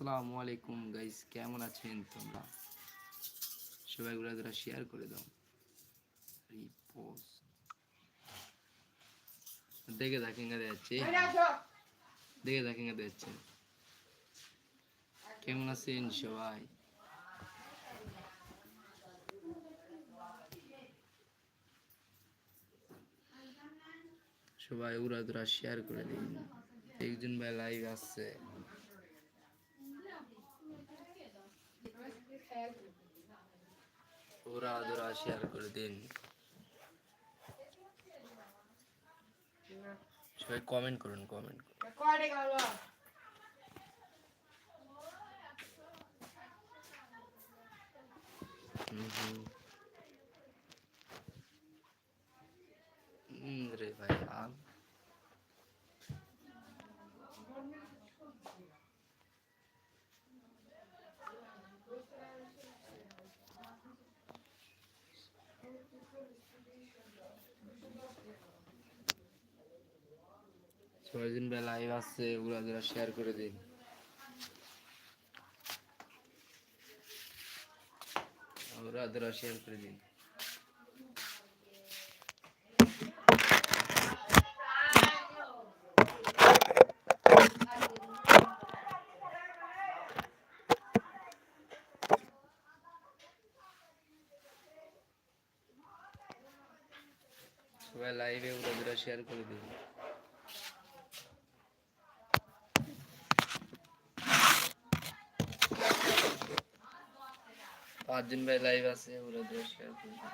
আসসালামু আলাইকুম গাইস, কেমন আছেন তোমরা? সবাই গুলা যারা শেয়ার করে দাও। রিপোস্ট দেখে দেখেন গা যাচ্ছে দেখে দেখেন গা যাচ্ছে কেমন আছেন সবাই? সবাই উড়া দুরা শেয়ার করে দিন। একজন ভাই লাইভ আসছে উড়া দুরা শেয়ার করে দিন। সবাই কমেন্ট করুন কমেন্ট করুন। রে ভাই আম। ছয়জন বেলা লাইভ আসছে ওগুলা যারা শেয়ার করে দিন। ওরা যারা শেয়ার করে দিন। সবাই লাইভে ওরা যারা শেয়ার করে দিন পাঁচজন ভাই লাইভ আছে, ওরা যারা শেয়ার করে দিন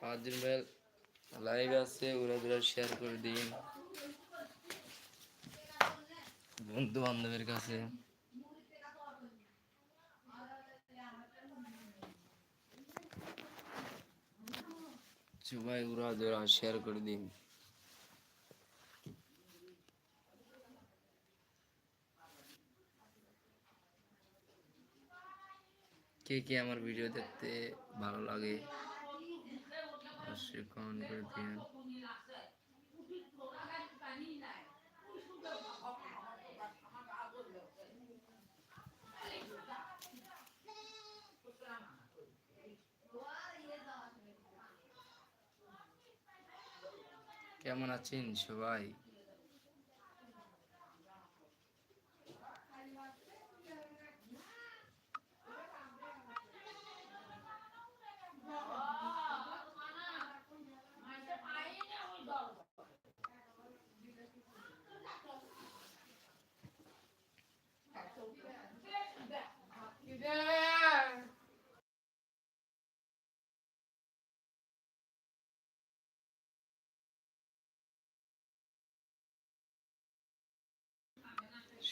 পাঁচজন ভাই লাইভ আছে, ওরা যারা শেয়ার করে দিন। বন্ধু বান্ধবের কাছে। সবাই উড়া শেয়ার করে দিন। কে কে আমার ভিডিও দেখতে ভালো লাগে, অবশ্যই কমেন্ট করে দিন। কেমন আছেন সবাই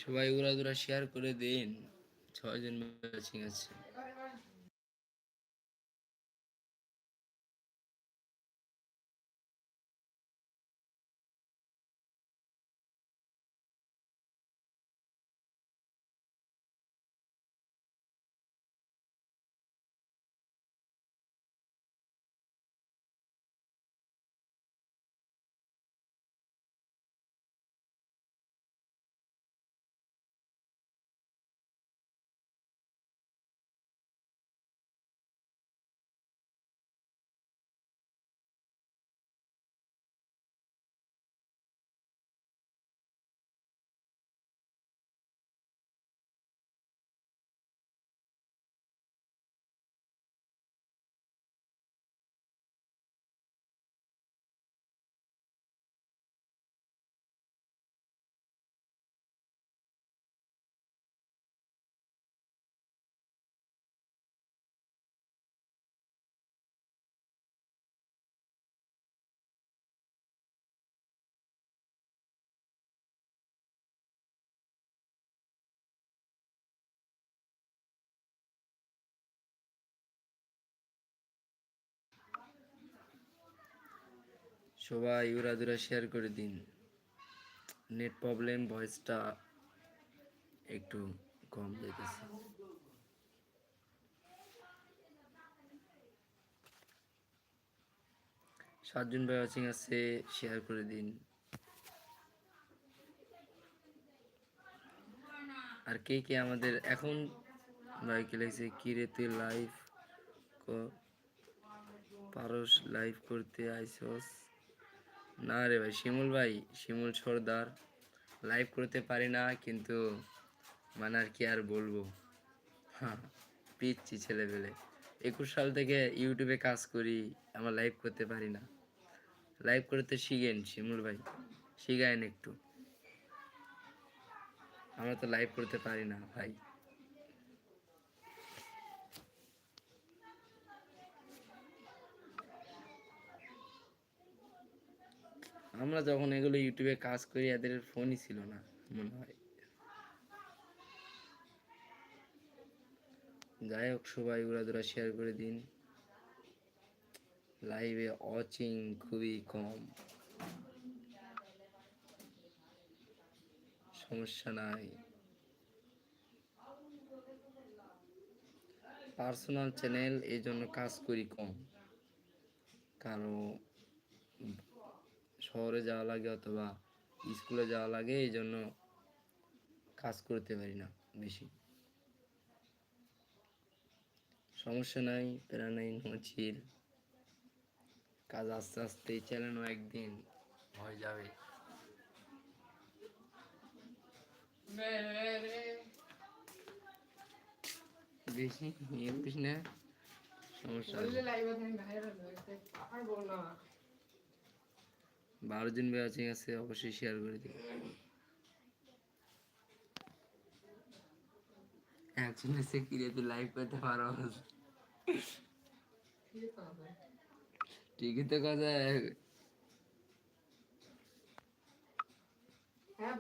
সবাই উড়া দুরা শেয়ার করে দিন। ছয়জন ম্যাচিং আছে। সবাই ইউরাদুরা শেয়ার করে দিন। নেট প্রবলেম ভয়েসটা একটু কম দিতেছে সাতজন ভাই ওয়াচিং আছে শেয়ার করে দিন। আর কে কে আমাদের এখন ভাই কি লাগছে? কিরে তুই লাইভ পারস লাইভ করতে আইসস? না রে ভাই, শিমুল ভাই, শিমুল সর্দার। লাইভ করতে পারি না, কিন্তু মানে আর কি আর বলব। হ্যাঁ পিচ্ছি ছেলেবেলে একুশ সাল থেকে ইউটিউবে কাজ করি, আমার লাইভ করতে পারি না। লাইভ করতে শিখেন শিমুল ভাই, শিখায়েন একটু। আমরা তো লাইভ করতে পারি না ভাই। আমরা যখন এগুলো ইউটিউবে কাজ করি, এদের ফোনই ছিল না, মনে হয়। যাই হোক, সবাই ওরা উড়াদুরা শেয়ার করে দিন। লাইভে ওয়াচিং খুবই কম। সমস্যা নাই। পার্সোনাল চ্যানেল এই জন্য কাজ করি কম। কারণ শহরে যাওয়া লাগে অথবা স্কুলে যাওয়া লাগে, এই জন্য কাজ করতে পারি না বেশি। সমস্যা নাই, প্যারা নাই নচিল কাজ আস্তে আস্তে চ্যানেলও একদিন হয়ে যাবে। বেশি নিয়ে না, সমস্যা। বারো জন ওয়াচিং আছে অবশ্যই শেয়ার করে দিন একজন এসে কিরে তুই লাইভ করতে পারো ঠিকই তো কথা। হ্যাঁ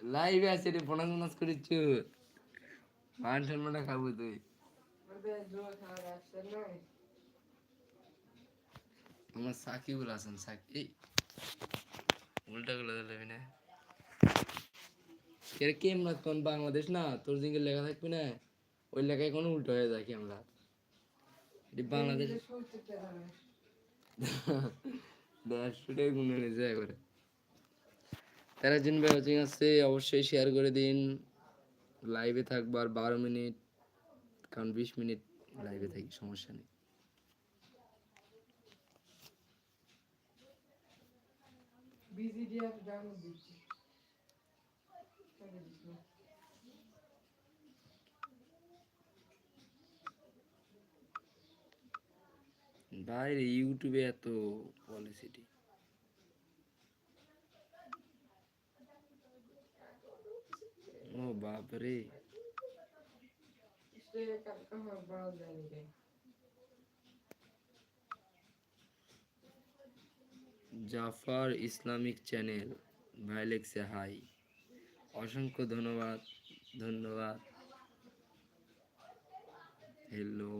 লাইভে আছে রে বোনাস বোনাস করিচ্ছ। মান সম্মানটা খাব তুই ওদের জোর খাওয়া আসছে নয় আমার সাকিবুল হাসান সাকি এই উল্টা গুলো দিলে না। এর কেমন কোন বাংলাদেশ না? তোর দিকে লেখা থাকবে না? ওই লেখায় কোনো উল্টো হয়ে যায় আমরা এটি বাংলাদেশ দেড়শোটা গুনে নিয়ে যায় করে। তেরো জন ভাই ওয়াচিং আছে অবশ্যই শেয়ার করে দিন। লাইভে থাকব আর বারো মিনিট কারণ বিশ মিনিট লাইভে থাকি সমস্যা নেই। বিজিডিএফ ডাউনলোড দিচ্ছি? বাইরে ইউটিউবে এত পলিসিটি। ও বাপরে। রে। Jafar Islamic channel. ভাই লেখছে হাই। অসংখ্য ধন্যবাদ ধন্যবাদ। হ্যালো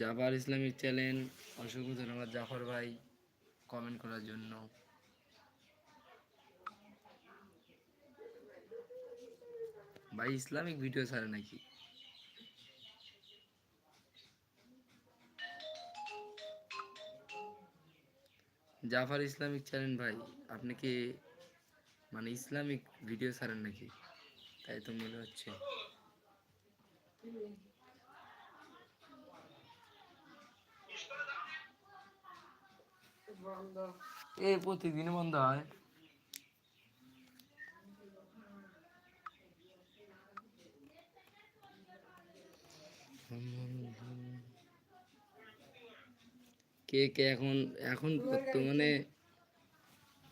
জাফার ইসলামিক চ্যানেল, অসংখ্য ধন্যবাদ জাফর ভাই কমেন্ট করার জন্য। ভাই, ইসলামিক ভিডিও ছাড়ে নাকি? জাফর ইসলামিক চ্যানেল ভাই, আপনি কি মানে ইসলামিক ভিডিও ছাড়েন নাকি? তাই তো মনে হচ্ছে। বন্ধ এ, প্রতিদিন বন্ধ হয়। কে কে এখন এখন বর্তমানে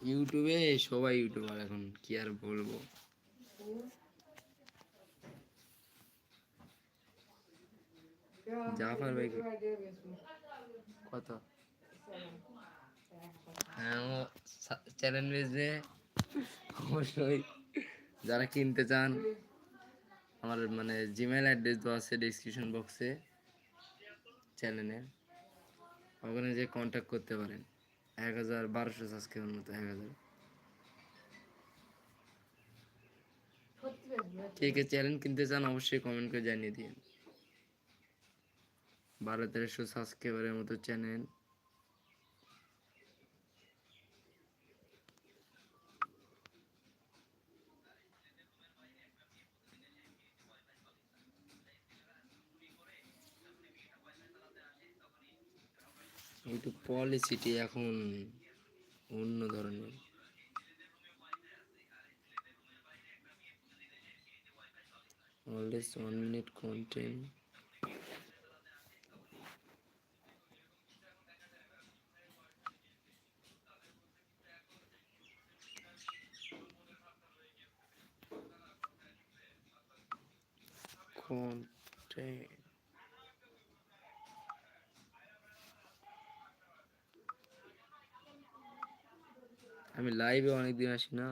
ইউটিউবে সবাই ইউটিউবার এখন, কি আর বলব? জাফর ভাই কত? হ্যাঁ চ্যানেল বেজবে অবশ্যই। যারা কিনতে চান, আমার মানে জিমেল অ্যাড্রেস দেওয়া আছে ডিসক্রিপশন বক্সে চ্যানেলে ওখানে যে কন্ট্যাক্ট করতে পারেন। এক হাজার, বারোশো সাবস্ক্রাইবার মতো, এক হাজার। কে কে চ্যানেল কিনতে চান অবশ্যই কমেন্ট করে জানিয়ে দিন। বারো, তেরোশো সাবস্ক্রাইবারের মতো চ্যানেল ইউটিউব পলিসিটি এখন অন্য ধরনের always one minute content আমি লাইভে অনেকদিন আসি না।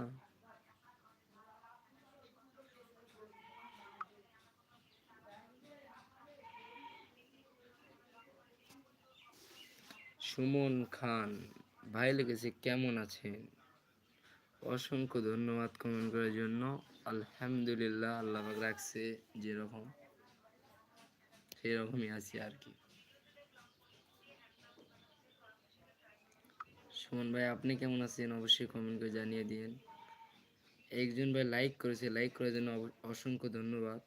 সুমন খান, ভাই লিখেছে কেমন আছেন? অসংখ্য ধন্যবাদ কমেন্ট করার জন্য। আলহামদুলিল্লাহ, আল্লাহ রাখছে, যেরকম সেই রকমই আছি আর কি। সুমন ভাই, আপনি কেমন আছেন? অবশ্যই কমেন্ট করে জানিয়ে দিন একজন ভাই লাইক করেছে লাইক করার জন্য অসংখ্য ধন্যবাদ।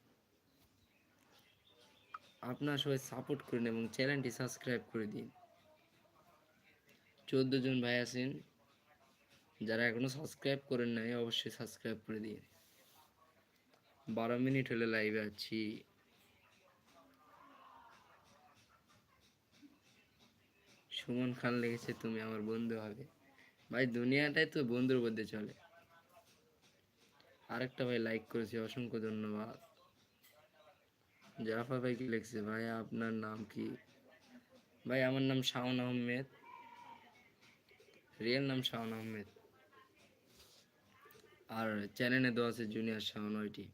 আপনারা সবাই সাপোর্ট করুন এবং চ্যানেলটি সাবস্ক্রাইব করে দিন। চোদ্দ জন ভাই আছেন, যারা এখনও সাবস্ক্রাইব করেন নাই, অবশ্যই সাবস্ক্রাইব করে দিন। বারো মিনিট হলে লাইভে আছি। সুমন খান লেগেছে, তুমি আমার বন্ধু হবে। ভাই, দুনিয়াটাই তো বন্ধুর মধ্যে চলে। আরেকটা ভাই লাইক করেছে, অসংখ্য ধন্যবাদ। জাফর ভাই কি লিখছে? ভাই, আপনার নাম কি? ভাই, আমার নাম শাওন আহমেদ। রিয়েল নাম শাওন আহমেদ। আর চ্যানেলে দেওয়া আছে জুনিয়র শাওন ওইটি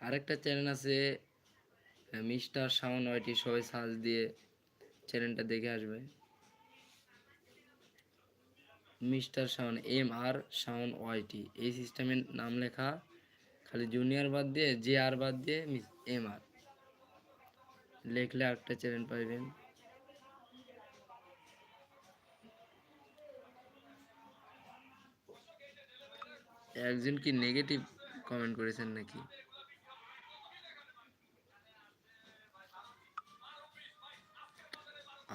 আরেকটা চ্যানেল আছে মিস্টার শাওন ওইটি সবাই সার্চ দিয়ে চ্যানেলটা দেখে আসবে। Mister Shaon M R Shaon YT এই সিস্টেমের নাম লেখা খালি জুনিয়র বাদ দিয়ে, জে আর বাদ দিয়ে এম আর। লেখলে আরেকটা চ্যানেল পাইবেন। একজন কি নেগেটিভ কমেন্ট করেছেন নাকি?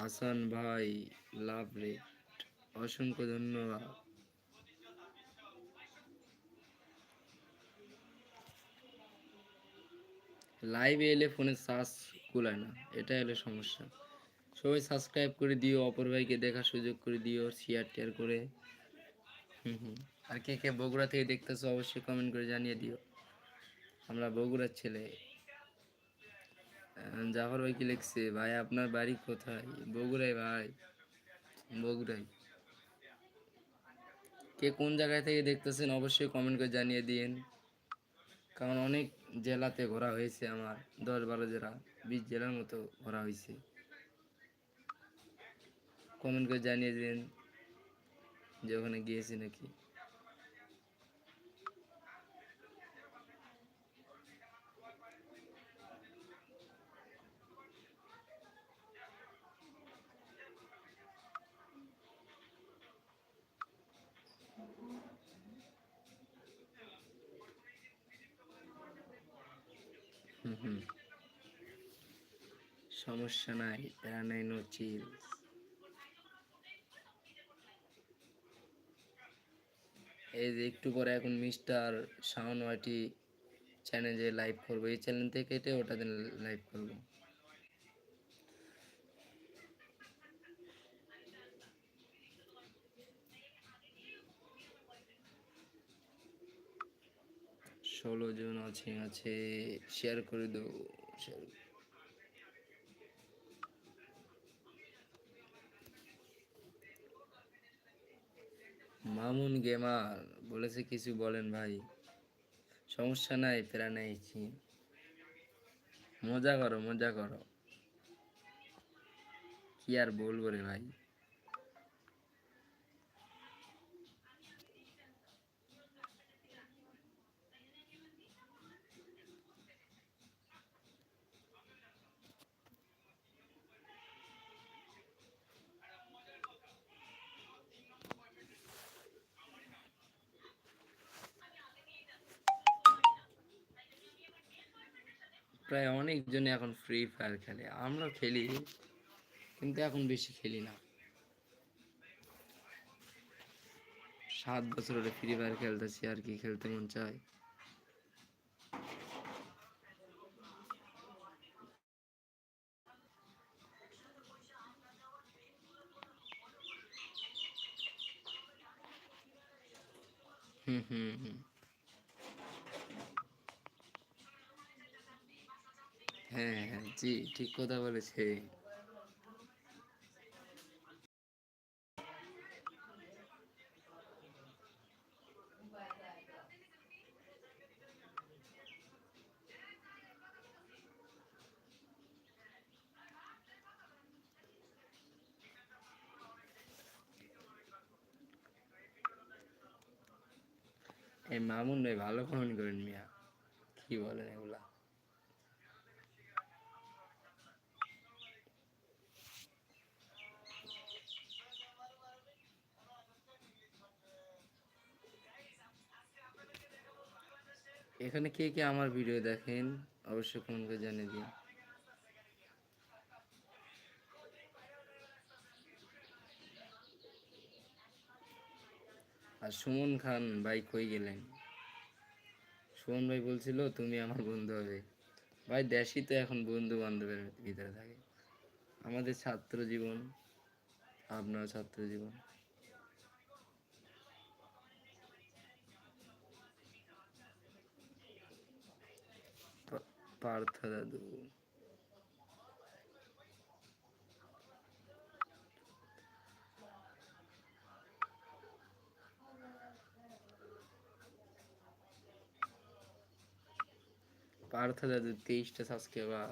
হাসান ভাই, লাভ রেট, অসংখ্য ধন্যবাদ। লাইভে এলে ফোনে চার্জ কুলায় না এটা হলো সমস্যা। সবাই সাবস্ক্রাইব করে দিও, অপর ভাইকে দেখার সুযোগ করে দিও শেয়ার টেয়ার করে। হুম হুম। আর কে কে বগুড়া থেকে দেখতেছো, অবশ্যই কমেন্ট করে জানিয়ে দিও। আমরা বগুড়ার ছেলে। জাফর ভাই কি লিখছে, ভাই, আপনার বাড়ি কোথায়? বগুড়ায়, ভাই। বগুড়ায়। কে কোন জায়গায় থেকে দেখতেছেন, অবশ্যই কমেন্ট করে জানিয়ে দিন কারণ অনেক জেলাতে ঘোরা হয়েছে আমার, দশ বারো জেলা, বিশ জেলার মতো ঘোরা হয়েছে। কমেন্ট করে জানিয়ে দিন যে ওখানে গিয়েছি নাকি হুম হুম সমস্যা নাই প্যারা নাই নো এই যে একটু পরে এখন মিস্টার শাওন ওয়াটি চ্যানেলে লাইভ করব। এই চ্যানেল থেকে কেটে ওটাতে লাইভ করব। ষোলো জন আছে আছে শেয়ার করে দেবো শেয়ার মামুন গেমার, বলেছে কিছু বলেন ভাই। সমস্যা নাই প্যারা নেই মজা করো মজা করো। কি আর বলব রে ভাই? প্রায় অনেকজনে এখন ফ্রি ফায়ার খেলে। আমরা খেলি, কিন্তু এখন বেশি খেলি না। সাত বছর হলে ফ্রি ফায়ার খেলতেছি, আর কি খেলতে মন চায়। হুম হুম হুম। হ্যাঁ হ্যাঁ জি, ঠিক কথা বলেছে। এই মামুন ভাই ভালো কমেন্ট করেন মিয়া। কি বলেন এগুলা? এখানে কে কে আমার ভিডিও দেখেন, অবশ্যই কমেন্ট করে জানিয়ে দিন। আর সুমন খান ভাই কই গেলেন? সুমন ভাই বলছিল, তুমি আমার বন্ধু হবে। ভাই, দেশই তো এখন বন্ধু বান্ধবের ভিতরে থাকে। আমাদের ছাত্র জীবন আপনার ছাত্র জীবন। পা- পার্থ দাদু পার্থ দাদু তেইশটা সাবস্ক্রাইবার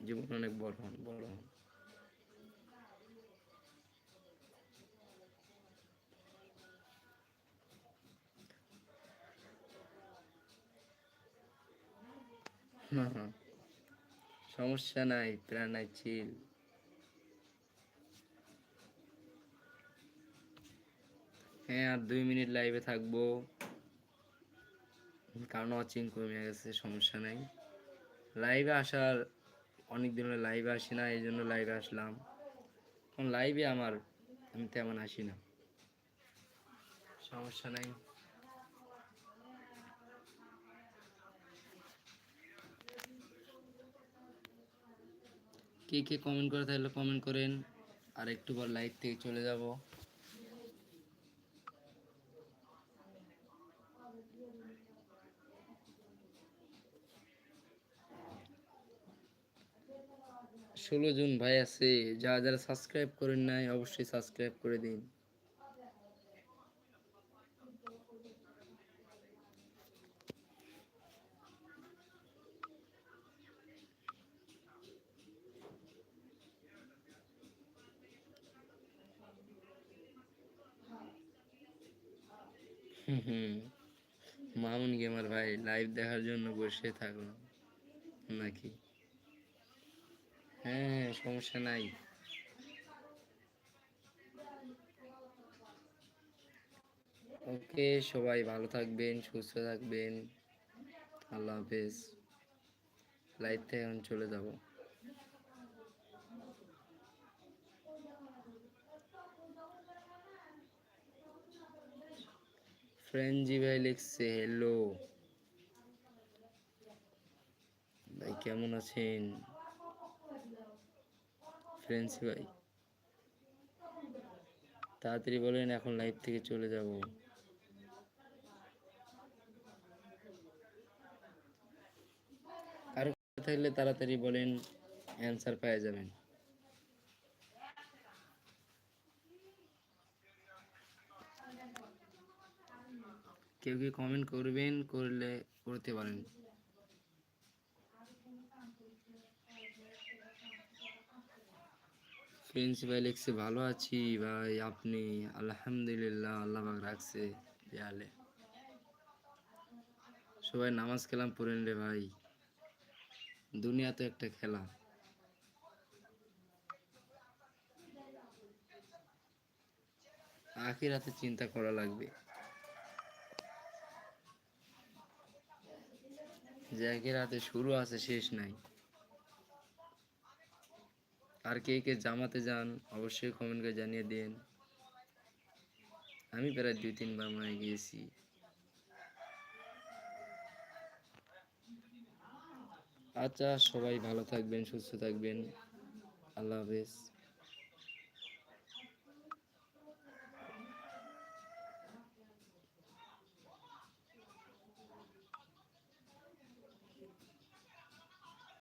জীবন অনেক বড় হন বড় হন সমস্যা নাই প্রাণাই চিল হ্যাঁ আর দুই মিনিট লাইভে থাকব। কারণ ওয়াচিং কমে গেছে, সমস্যা নাই। লাইভে আসার অনেক দিন লাইভে আসি না, এই জন্য লাইভে আসলাম। লাইভে আমার, আমি তেমন আসি না। সমস্যা নাই। কে কে কমেন্ট করে তাহলে কমেন্ট করেন। আর একটু পর লাইভ থেকে চলে যাব। ষোলো জন ভাই আছে, যারা যারা সাবস্ক্রাইব করেন নাই, অবশ্যই সাবস্ক্রাইব করে দিন। হুম। মামুন গেমার ভাই লাইভ দেখার জন্য বসে থাকলাম নাকি? হ্যাঁ হ্যাঁ সমস্যা নাই। ওকে, সবাই ভালো থাকবেন, সুস্থ থাকবেন। আল্লাহ হাফেজ। লাইভ থেকে এখন চলে যাব। ফ্রেঞ্জি ভাই লিখছে হ্যালো ভাই, কেমন আছেন? ফ্রেন্সি ভাই। তাড়াতাড়ি বলেন, এখন লাইভ থেকে চলে যাব। কারও থাকলে তাড়াতাড়ি বলেন অ্যান্সার পেয়ে যাবেন কেউ কেউ কমেন্ট করবেন, করলে করতে পারেন। ফ্রেন্ডস ভাই লিখছে ভালো আছি ভাই, আপনি আলহামদুলিল্লাহ, আল্লাহ রাখছে দেয়ালে। সবাই নামাজ খেলাম পড়েন রে ভাই। দুনিয়া তো একটা খেলা। আখিরাতে চিন্তা করা লাগবে। যে একের হাতে শুরু আছে, শেষ নাই। আর কে কে জামাতে যান, অবশ্যই কমেন্ট করে জানিয়ে দেন। আমি প্রায় দুই তিনবার হয় গিয়েছি। আচ্ছা সবাই ভালো থাকবেন, সুস্থ থাকবেন। আল্লাহ হাফেজ।